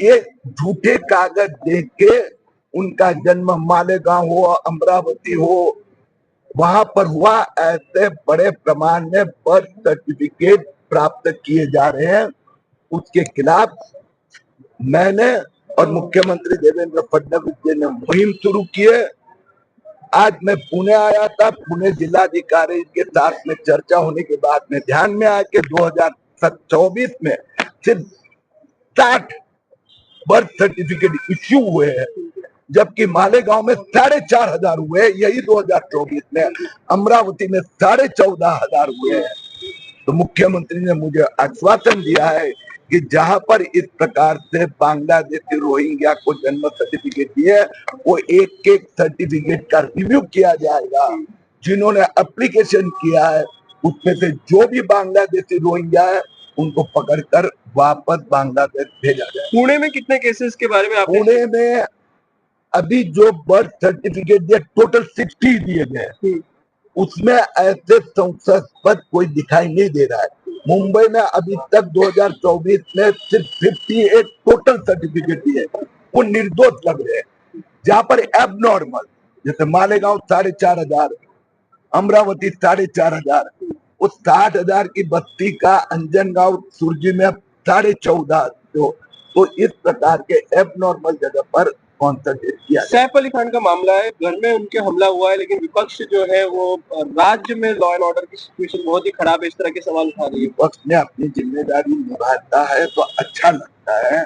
ये झूठे कागज़ देख के उनका जन्म मालेगांव हो अमरावती हो, वहाँ पर हुआ, ऐसे बड़े प्रमाण में बर्थ सर्टिफिकेट प्राप्त किए जा रहे हैं। उसके खिलाफ मैंने और मुख्यमंत्री देवेंद्र फडणवीस जी ने मुहिम शुरू की है। आज मैं पुणे आया था, पुणे जिलाधिकारी के साथ में चर्चा होने के बाद में ध्यान में आया कि 2024 में सिर्फ़ साठ बर्थ सर्टिफिकेट इश्यू हुए हैं, जबकि मालेगांव में साढ़े चार हज़ार हुए यही 2024 में, अमरावती में साढ़े चौदह हज़ार हुए हैं। तो मुख्यमंत्री ने मुझे आश्वासन दिया है कि जहाँ पर इस प्रकार से बांग्लादेशी रोहिंग्या को जन्म सर्टिफिकेट दिए वो एक एक सर्टिफिकेट का रिव्यू किया जाएगा। जिन्होंने एप्लीकेशन किया है, उसमें से जो भी बांग्लादेशी रोहिंग्या है उनको पकड़कर वापस बांग्लादेश भेजा जाए। पुणे में कितने केसेस के बारे में पुणे में अभी जो बर्थ सर्टिफिकेट दिए टोटल सिक्सटी दिए गए। हम्म। उसमें ऐसे संशयास्पद कोई दिखाई नहीं दे रहा है। मुंबई में अभी तक 2024 में सिर्फ़ 58 टोटल सर्टिफिकेट दिए। वो निर्दोष लग रहे हैं। जहाँ पर एबनॉर्मल जैसे मालेगांव साढ़े चार हज़ार अमरावती साढ़े चार हज़ार उस साठ हज़ार की बत्ती का अंजनगांव सुरजी में साढ़े चौदह तो, तो इस प्रकार के एबनॉर्मल जगह पर कॉन्सेंट्रेट किया सैफ अली खान का मामला है घर में उनके हमला हुआ है लेकिन विपक्ष जो है वो राज्य में लॉ एंड ऑर्डर की सिचुएशन बहुत ही खराब है इस तरह के सवाल उठा रही है। विपक्ष ने अपनी ज़िम्मेदारी निभाता है तो अच्छा लगता है।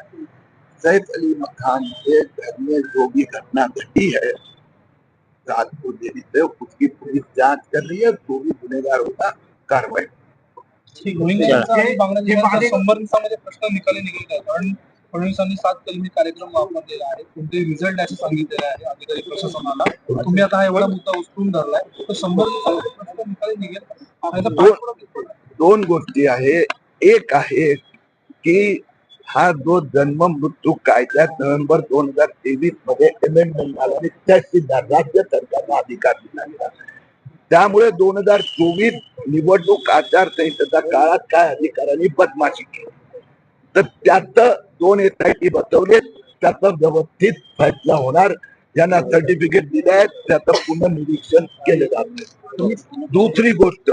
सैफ अली खान के घर में जो भी घटना घटी है रात को देरी से उसकी पुलिस जाँच कर रही है जो भी गुनेगार होगा आणि बांगलादेशाचा संबंधामध्ये प्रश्न निकाली निघत आहे कारण फडणवीसांनी सात कलमी कार्यक्रम वापरलेला आहे. कोणते रिझल्ट असे सांगितलेले आहे अधिकारी प्रशासनाला. तुम्ही आता हा एवढा मुद्दा उचलून धरलाय तर संबंधित प्रश्न निकाली निघेल? दोन गोष्टी आहे. एक आहे की हा जो जन्म मृत्यू कायद्यात नोव्हेंबर दोन हजार तेवीसमध्ये अमेंडमेंट झाला आणि तहसीलदार राज्य सरकारला अधिकार दिला गेला. त्यामुळे दोन हजार चोवीस निवडणूक आचारसंहितेच्या काळात काय अधिकाऱ्यांनी बदमाशी केली. तर त्यात दोन एस आय टी बसवले त्याचा व्यवस्थित फैसला होणार ज्यांना सर्टिफिकेट दिले आहेत त्याचं पुनर्निरीक्षण केलं जाते दुसरी गोष्ट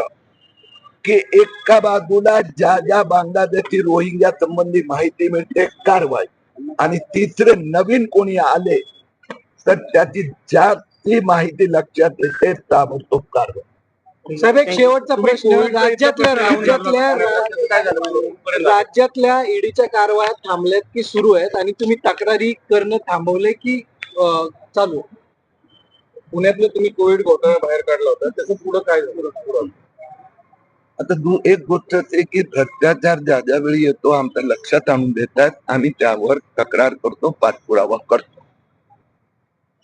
की एका बाजूला ज्या ज्या बांगलादेशी रोहिंग्या संबंधी माहिती मिळते कारवाई. आणि तिसरे नवीन कोणी आले तर त्याची ज्या ती माहिती लक्षात येते ताबडतोब कारवाई. साहेब एक शेवटचा प्रश्न. राज्यातल्या राज्यातल्या राज्यातल्या ईडीच्या कारवाया थांबल्यात की सुरू आहेत? आणि तुम्ही तक्रारी करणं थांबवले की चालू? पुण्यातलं तुम्ही कोविड घोटाळा बाहेर काढला होता. त्याचं पुढे काय झालं? आता दु एक गोष्ट असे की भ्रष्टाचार ज्या ज्या वेळी येतो आमच्या लक्षात आणून देतात. आम्ही त्यावर तक्रार करतो पाठपुरावा करतो.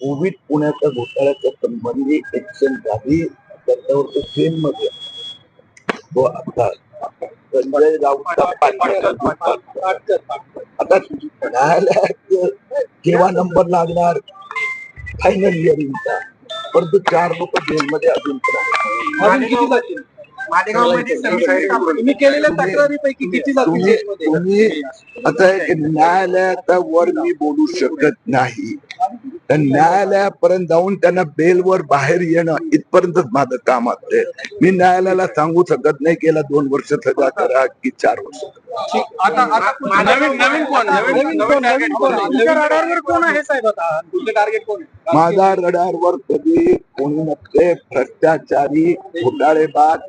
कोविड पुण्याच्या घोटाळ्याच्या संबंधी एक्शन झाली त्याच्यावर तो सेममध्ये तो आता संजय राऊतचा आता न्यायालयात केव्हा नंबर लागणार? फायनल इयरिंगचा परंतु चार लोक जेलमध्ये अजून पण आहेत. तुम्ही केलेल्या तक्रारीपैकी किती तुम्ही आता न्यायालयाचा वर मी बोलू शकत नाही. तर न्यायालयापर्यंत जाऊन त्यांना बेलवर बाहेर येणं इथपर्यंतच माझं काम असते मी न्यायालयाला सांगू शकत नाही गेला दोन वर्ष सजा करा की चार वर्ष? माझा रडारवर कधी कोणी नसते. भ्रष्टाचारी घोटाळेबाज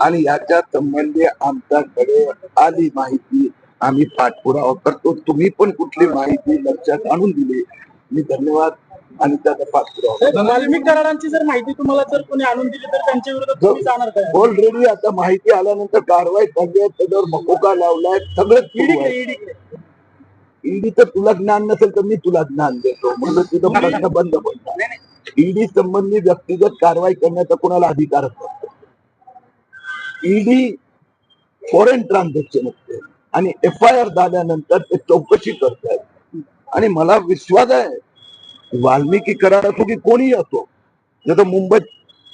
आणि याच्या संबंधी आमच्याकडे आली माहिती आम्ही पाठपुरावा करतो. तुम्ही पण कुठली माहिती लक्षात आणून दिली मी धन्यवाद आणि त्याचा पाठपुरावा जर माहिती तुम्हाला जर कोणी आणून दिली तर त्यांच्या विरोधात तुम्ही जाणार काय? ऑलरेडी आता माहिती आल्यानंतर कारवाई आहे त्याच्यावर मकोका लावलाय. ईडीकडे ईडीचं तुला ज्ञान नसेल तर मी तुला ज्ञान देतो. म्हणजे तुझा प्रश्न बंद पडला ईडी संबंधी व्यक्तिगत कारवाई करण्याचा कोणाला अधिकार असतो? ईडी फॉरेन ट्रान्झॅक्शन असते आणि एफ आय आर झाल्यानंतर ते चौकशी करतायत आणि मला विश्वास आहे वाल्मिकी करार असो की कोणी असो जसं मुंबईत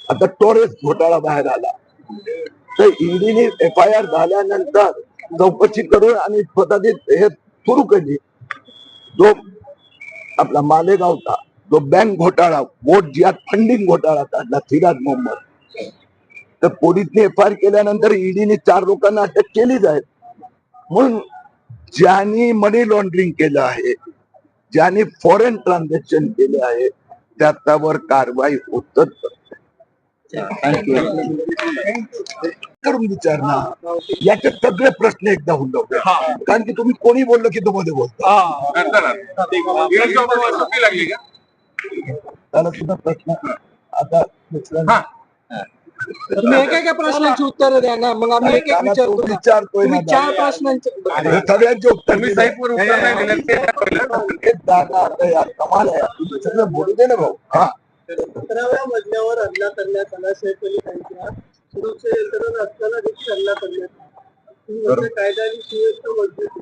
आता टोरेस घोटाळा बाहेर आला. तर ईडीने एफ आय आर झाल्यानंतर चौकशी करून आणि स्वतःची हे सुरू केली. जो आपला मालेगावचा जो बँक घोटाळा वोट जियात फंडिंग घोटाळा काढला सिराज मोहम्मद. तर पोलिसने एफ आय आर केल्यानंतर ईडीने चार लोकांना अटक केलीच आहे. म्हणून ज्यांनी मनी लॉन्ड्रिंग केलं आहे ज्यांनी फॉरेन ट्रान्झॅक्शन केले आहे त्याच्यावर कारवाई होतच. करून विचारणार याचे सगळे प्रश्न एकदा होऊन द्या. कारण की तुम्ही कोणी बोललं की तो मध्ये बोलता त्याला सुद्धा प्रश्न. आता तुम्ही एक एका प्रश्नांची उत्तर द्या ना. मग आम्ही एक एक तो विचारतो. ना. विचारतोय तुम्ही चार प्रश्नांचे सगळ्यांचे उत्तर दिले. हे दादा आता यार कमाल आहे तुम्ही सगळं बोलू दे ना भाऊ. हा. सतराव्या मजल्यावर हल्ला करण्यात आला. सैफ अली खानच्या सुरक्षा यंत्रणा असताना देखील हल्ला करण्यात आला. तुम्ही म्हणता कायदा आणि सुव्यवस्था मजबूत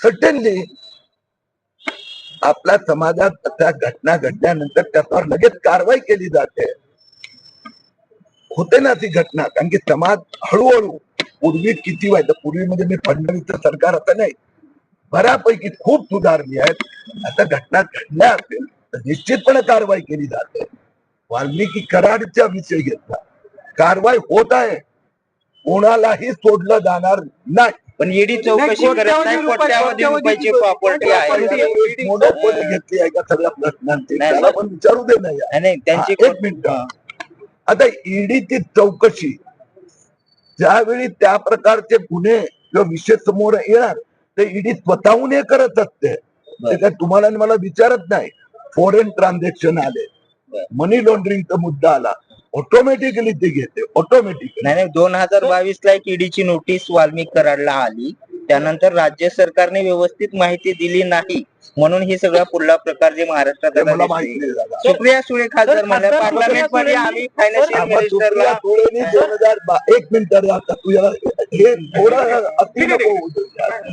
सर्टनली आपल्या समाजात त्या घटना घडल्यानंतर त्याच्यावर लगेच कारवाई केली जाते. होते ना ती घटना. कारण की समाज हळूहळू पूर्वी किती व्हायचं पूर्वी म्हणजे मी फडणवीसचं सरकार आता नाही. बऱ्यापैकी खूप सुधारली आहेत. आता घटना घडल्या असेल तर निश्चितपणे कारवाई केली जाते. वाल्मिकी कराडचा विषय घेतला. कारवाई होत आहे. कोणालाही सोडलं जाणार नाही. पण ईडी चौकशी करत नाही कोट्यावधी रुपयाची प्रॉपर्टी आहे. मोनोपोली घेतली आहे का सगळ्या प्रश्नांची? पण विचारू दे नाही त्यांची एक मिनिट. आता ईडीची चौकशी ज्यावेळी त्या प्रकारचे गुन्हे किंवा विषय समोर येणार ते ईडी स्वतःहून हे करत असते. ते काय तुम्हाला मला विचारत नाही. फॉरेन ट्रान्झॅक्शन आले. मनी लॉन्ड्रिंगचा मुद्दा आला. ऑटोमॅटिकली ते घेते. ऑटोमॅटिकली नाही नाही दोन हजार बावीस ला एक ईडीची नोटीस वाल्मिक कराडला आली. त्यानंतर राज्य सरकारने व्यवस्थित माहिती दिली नाही म्हणून ही सगळा पुढला प्रकार जे महाराष्ट्रात आता दिसतोय. सुप्रिया सुळे खासदार सर, म्हणल्या खासदार सुप्रिया पार्लमेंटमध्ये सुळेंनी- आम्ही फायनान्शियल मिनिस्टरला दोन हजार बा एक मिनिट रे आता तुझ्या हे थोडं अति नको होऊ दे. यार.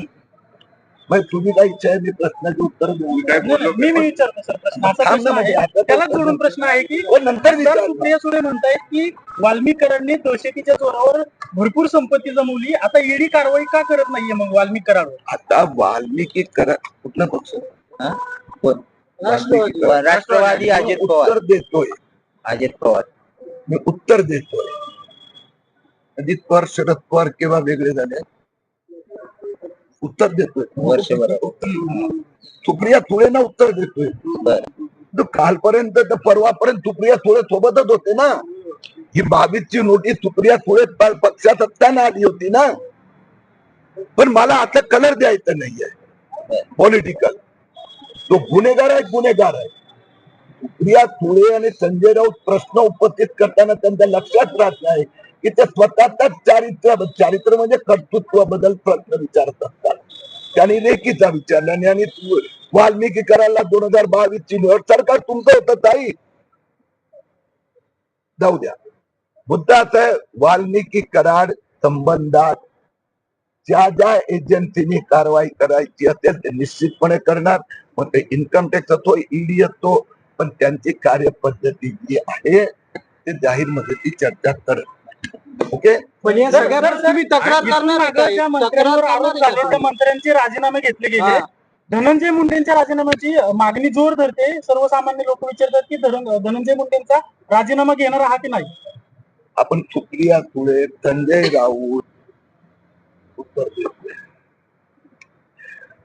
मग तुम्ही काय इच्छा आहे मी प्रश्नाचे उत्तर देऊ? मी मी विचारतो सर प्रश्न असा थांब प्रश्न ना म्हणजे आहे. आता त्याला जोडून प्रश्न आहे की हो, नंतर सर विचार सुप्रिया सुळे म्हणतायत की वाल्मिक कराडने दहशतीच्या जोरावर भरपूर संपत्ती जमवली. आता ईडी कारवाई का करत नाहीये मग वाल्मिक कराडवर? आता वाल्मिकी करा कुठला पक्ष? हा? कोण? राष्ट्रवादी. राष्ट्रवादी. अजित पवार. उत्तर देतोय. अजित पवार. मी उत्तर देतोय. अजित पवार शरद पवार केव्हा वेगळे झाले? उत्तर देतोय. वर्षभर सुप्रिया सुळेना उत्तर देतोय. बर. तो कालपर्यंत तर परवापर्यंत सुप्रिया सुळे सोबतच होते ना. ही बावीस ची नोटीस सुप्रिया सुळे पक्षात असताना आली होती ना? पण मला आता कलर द्यायचा नाहीये. पॉलिटिकल तो गुन्हेगार आहे गुन्हेगार आहे. सुप्रिया सुळे आणि संजय राऊत प्रश्न उपस्थित करताना त्यांच्या लक्षात राहत नाही की ते स्वतःच चारित्र्य चारित्र्य म्हणजे कर्तृत्वाबद्दल प्रश्न विचारत असतात. त्यांनी लेखीचा विचारला आणि- वाल्मिकी करायला दोन हजार बावीस ची निवड सरकार तुमचं होतं ताई. जाऊ द्या. मुद्दा असा आहे वाल्मिकी कराड संबंधात ज्या ज्या एजन्सीनी कारवाई करायची असेल ते निश्चितपणे करणार मग ते इन्कम टॅक्स असतो ईडी असतो पण त्यांची कार्यपद्धती जी आहे ते जाहीरमध्ये ती चर्चा करत. ओके पण या सगळ्यावर तुम्ही तक्रार करणार? तक्रार? मंत्र्यांचे राजीनामे घेतले गेले. धनंजय मुंडेंच्या राजीनाम्याची मागणी जोर धरते सर्वसामान्य लोक विचारतात की धन- धनंजय मुंडेंचा राजीनामा घेणार आहात की नाही आपण सुप्रिया सुळे संजय राऊत. उत्तर देतोय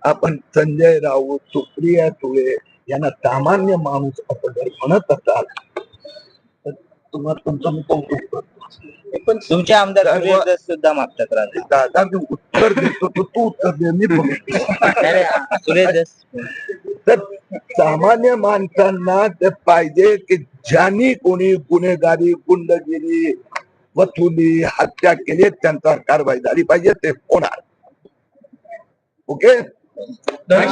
आपण संजय राऊत सुप्रिया सुळे यांना सामान्य माणूस असं जर म्हणत असाल तर तुम्हाला तुमचं मी कौतुक करतो. पण तुमचे आमदार सूर्यदस सुद्धा मागतात राजा दादा मी उत्तर देतो तू उत्तर दे मी सूर्यदस तर सामान्य माणसांना ते पाहिजे की ज्यांनी कोणी गुन्हेगारी गुंडगिरी वसुली हत्या केली त्यांच्यावर कारवाई झाली पाहिजे ते होणार. ओके? नाही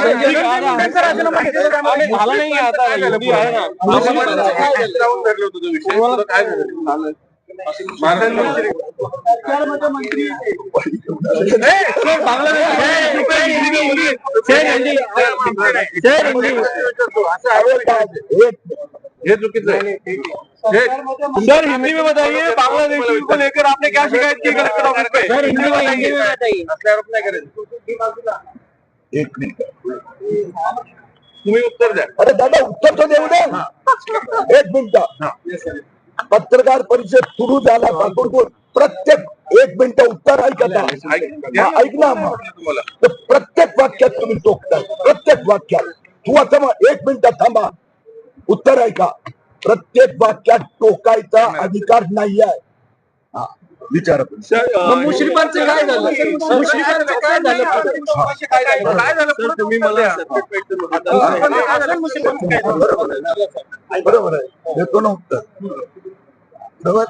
मंत्री हे चुकीचं सर हिंदी में बताइए बांग्लादेशी को लेकर आपने क्या शिकायत की कलेक्टर ऑफिस पे सर हिंदी में हिंदी में बताइए एक मिनिट. तुम्ही उत्तर द्या अरे दादा उत्तर तर देऊ दे. एक मिनिट. पत्रकार परिषद सुरू झाल्यापासून प्रत्येक एक मिनिट उत्तर ऐकत ऐक ना. तर प्रत्येक वाक्यात तुम्ही टोकताय प्रत्येक वाक्यात. तू आता एक मिनिट थांबा. उत्तर ऐका. प्रत्येक वाक्यात टोकायचा अधिकार नाही आहे विचारा मुश्रीफांचं काय झालं? मुश्रीफांचं काय झालं? काय झालं? सर तुम्ही मला separate भेटून बरोबर आहे देतो ना उत्तर. बरोबर?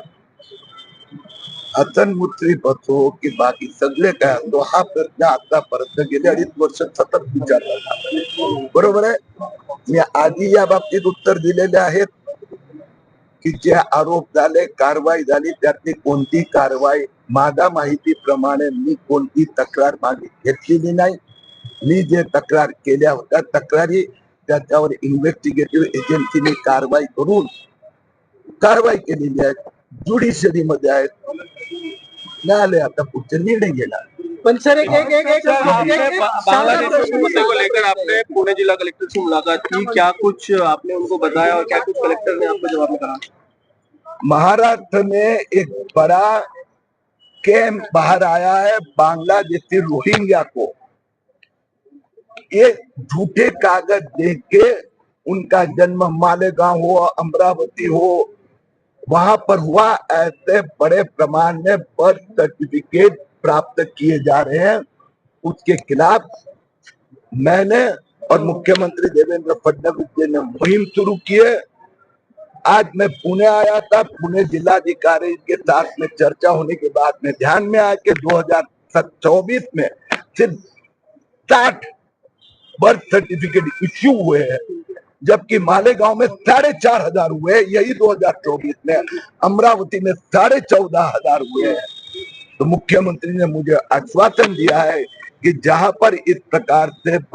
की बाकी सगळे काय असतो हा प्रश्न आतापर्यंत गेले अडीच वर्ष सतत विचारला. बरोबर आहे? मी आधी या बाबतीत उत्तर दिलेले आहेत. की जे आरोप झाले कारवाई झाली त्यातली कोणती कारवाई? माझ्या माहितीप्रमाणे मी कोणती तक्रार मागे घेतलेली नाही. मी जे तक्रार केल्या होत्या तक्रारी त्याच्यावर इन्व्हेस्टिगेटिव्ह एजन्सीने कारवाई करून कारवाई केलेली आहे ज्युडिशरी मध्ये आहेत. न्यायालय आता पुढचे निर्णय घेणार. सर एक एक एक बांग्लादेश के मुद्दे को लेकर आपने पुणे जिला कलेक्टर से मुलाकात की। क्या कुछ आपने उनको बताया और क्या कुछ कलेक्टर ने आपको जवाब में कहा? महाराष्ट्र में एक बड़ा कैंप बाहर आया है बांग्लादेशी रोहिंग्या को। ये झूठे कागज़ देख के उनका जन्म मालेगांव हो अमरावती हो वहाँ पर हुआ ऐसे बड़े प्रमाण में बर्थ सर्टिफिकेट प्राप्त किए जा रहे हैं, उसके खिलाफ मैंने और मुख्यमंत्री देवेंद्र फडणवीस जी ने मुहिम शुरू की है। आज मैं पुणे आया था, पुणे जिलाधिकारी के साथ में चर्चा होने के बाद में ध्यान में आया कि 2024 में सिर्फ़ साठ बर्थ सर्टिफिकेट इश्यू हुए हैं, जबकि मालेगांव में साढ़े चार हज़ार हुए यही 2024 में अमरावती में साढ़े चौदह हज़ार हुए हैं। तो मुख्यमंत्री ने मुझे आश्वासन दिया है कि जहां पर इस प्रकार से